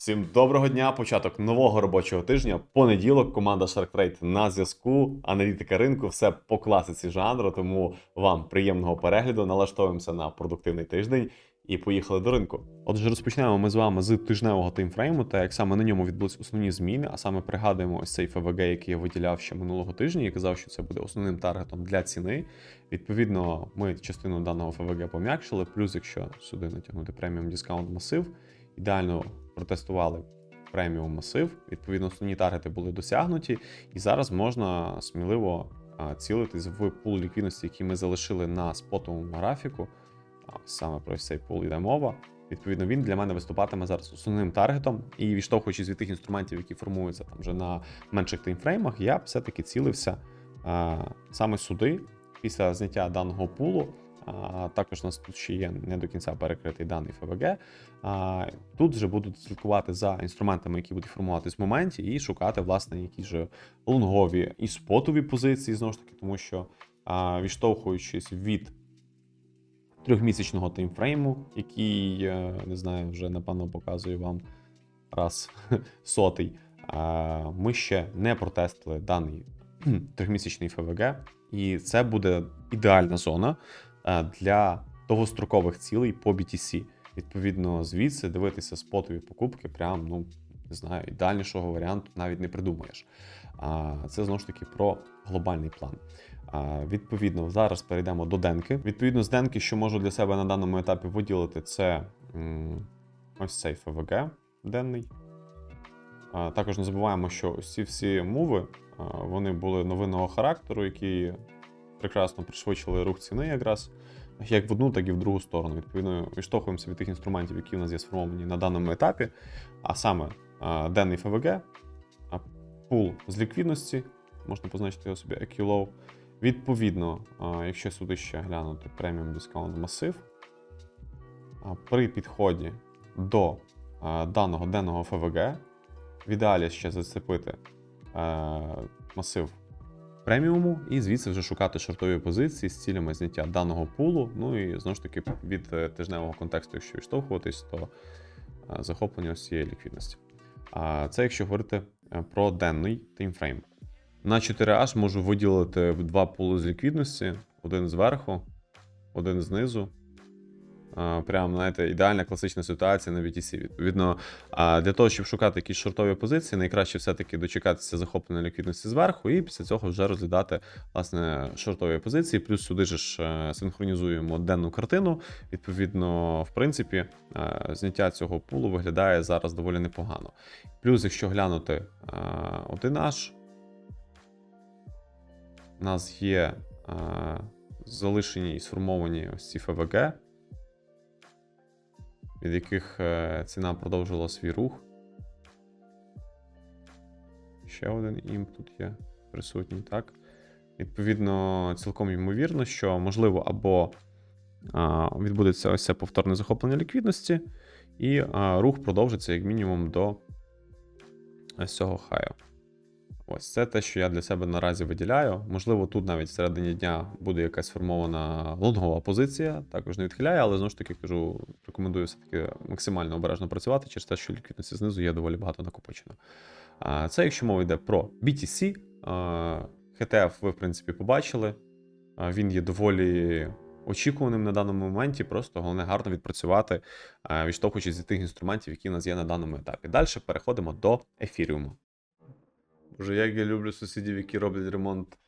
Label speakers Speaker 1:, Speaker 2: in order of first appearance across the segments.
Speaker 1: Всім доброго дня, початок нового робочого тижня. Понеділок, команда Shark Trade на зв'язку, аналітика ринку, все по класиці жанру. Тому вам приємного перегляду. Налаштовуємося на продуктивний тиждень і поїхали до ринку. Отже, розпочнемо ми з вами з тижневого таймфрейму, та як саме на ньому відбулись основні зміни, а саме пригадуємо ось цей ФВГ, який я виділяв ще минулого тижня, і казав, що це буде основним таргетом для ціни. Відповідно, ми частину даного ФВГ пом'якшили. Плюс, якщо сюди натягнути преміум дискаунт масив, ідеально протестували преміум масив. Відповідно, основні таргети були досягнуті, і зараз можна сміливо цілитись в пул ліквідності, який ми залишили на спотовому графіку. Саме про цей пул йде мова. Відповідно, він для мене виступатиме зараз основним таргетом. І відштовхуючись від тих інструментів, які формуються там вже на менших таймфреймах, я все-таки цілився а, саме сюди, після зняття даного пулу. Також у нас тут ще є не до кінця перекритий даний ФВГ. Тут вже будуть слідкувати за інструментами, які будуть формуватись в моменті, і шукати, власне, якісь же лонгові і спотові позиції, знову ж таки, тому що відштовхуючись від трьохмісячного таймфрейму, який, е, не знаю, вже напевно показую вам раз сотий. Ми ще не протестили даний трьохмісячний ФВГ, і це буде ідеальна зона для довгострокових цілей по BTC. Відповідно, звідси дивитися спотові покупки, прям, ну не знаю, ідеальнішого варіанту навіть не придумаєш. Це знову ж таки про глобальний план. Відповідно, зараз перейдемо до денки. Відповідно, з денки, що можу для себе на даному етапі виділити, це ось цей ФВГ денний. Також не забуваємо, що ці всі мови вони були новинного характеру, які прекрасно пришвидшили рух ціни якраз як в одну, так і в другу сторону. Відповідно, відштовхуємося від тих інструментів, які у нас є сформовані на даному етапі, а саме денний ФВГ, пул з ліквідності, можна позначити його собі EQLOW. Відповідно, якщо сюди ще глянути преміум дискаунт масив, при підході до даного денного ФВГ, в ідеалі ще зацепити масив преміуму, і звідси вже шукати шортові позиції з цілями зняття даного пулу. Ну і знову ж таки від е, тижневого контексту, якщо відштовхуватись, то е, захоплення ось цієї ліквідності. А це якщо говорити е, про денний таймфрейм. На 4H можу виділити два пули з ліквідності: один зверху, один знизу. А, Прям, знаєте, ідеальна класична ситуація на BTC. Відповідно, для того, щоб шукати якісь шортові позиції, найкраще все-таки дочекатися захоплення ліквідності зверху, і після цього вже розглядати власне шортові позиції. Плюс сюди ж е, синхронізуємо денну картину. Відповідно, в принципі, е, зняття цього пулу виглядає зараз доволі непогано. Плюс, якщо глянути е, один наш, у нас є е, залишені і сформовані ось ці ФВГ від яких е, ціна продовжила свій рух. Ще один імп тут є присутній, так. Відповідно, цілком ймовірно, що можливо або відбудеться ось це повторне захоплення ліквідності, і рух продовжиться як мінімум до ось цього хаю. Ось це те, що я для себе наразі виділяю. Можливо, тут навіть всередині дня буде якась сформована лонгова позиція, також не відхиляє, але знову ж таки кажу, рекомендую все-таки максимально обережно працювати через те, що ліквідності знизу є доволі багато накопичено. Це якщо мова йде про BTC, HTF ви, в принципі, побачили. Він є доволі очікуваним на даному моменті, просто головне гарно відпрацювати, відштовхуючись від тих інструментів, які у нас є на даному етапі. Далі переходимо до ефіріуму. Боже, як я люблю сусідів, які роблять ремонт.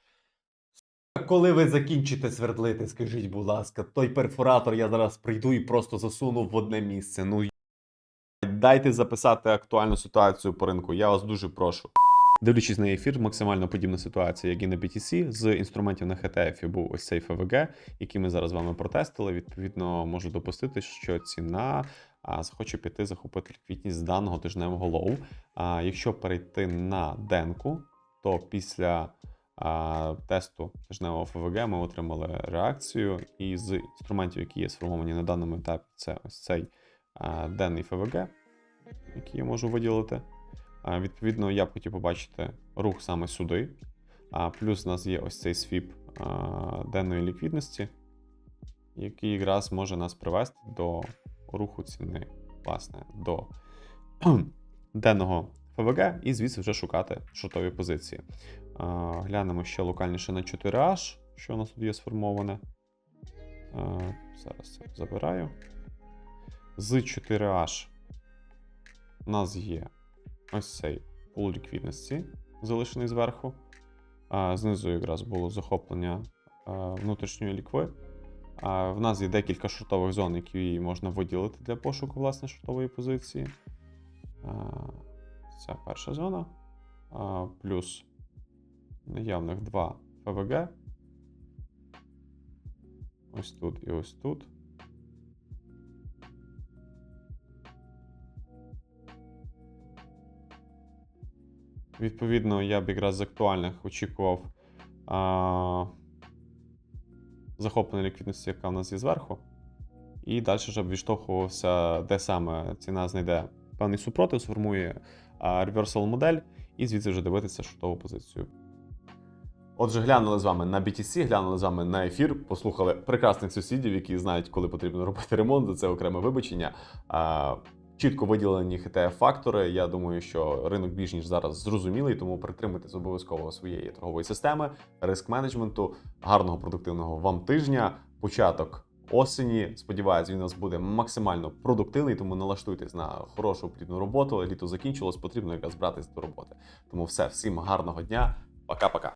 Speaker 2: Коли ви закінчите свердлити, скажіть, будь ласка, той перфоратор я зараз прийду і просто засуну в одне місце. Ну,
Speaker 1: Дайте записати актуальну ситуацію по ринку. Я вас дуже прошу. Дивлячись на ефір, максимально подібна ситуація, як і на BTC. З інструментів на HTF був ось цей ФВГ, який ми зараз з вами протестили. Відповідно, можу допустити, що ціна захоче піти захопити ліквідність з даного тижневого лоу. А, якщо перейти на денку, то після а, тесту тижневого ФВГ ми отримали реакцію. І з інструментів, які є сформовані на даному етапі, це ось цей а, денний ФВГ, який я можу виділити. А, Відповідно, я б хотів побачити рух саме сюди. А, Плюс у нас є ось цей свіп а, денної ліквідності, який якраз може нас привести до руху ціни, власне, до денного ФВГ і звідси вже шукати шортові позиції. Глянемо ще локальніше на 4H, що у нас тут є сформоване. Зараз це забираю. З 4H у нас є ось цей пул ліквідності, залишений зверху. Знизу якраз було захоплення внутрішньої лікви. В нас є декілька шортових зон, які можна виділити для пошуку власне шортової позиції. Це перша зона. Плюс наявних два ФВГ. Ось тут і ось тут. Відповідно, я б якраз з актуальних очікував захоплення ліквідності, яка в нас є зверху. І далі вже відштовхувався, де саме ціна знайде певний супротив, сформує реверсал модель, і звідси вже дивитися шортову позицію. Отже, глянули з вами на BTC, глянули з вами на ефір, послухали прекрасних сусідів, які знають, коли потрібно робити ремонт. За це окреме вибачення. Чітко виділені ХТФ-фактори. Я думаю, що ринок більш ніж зараз зрозумілий, тому притримуйтесь обов'язково своєї торгової системи, риск менеджменту, гарного продуктивного вам тижня, початок осені. Сподіваюсь, він у нас буде максимально продуктивний, тому налаштуйтесь на хорошу плідну роботу. Літо закінчилось, потрібно якраз братись до роботи. Тому все, всім гарного дня, пока-пока.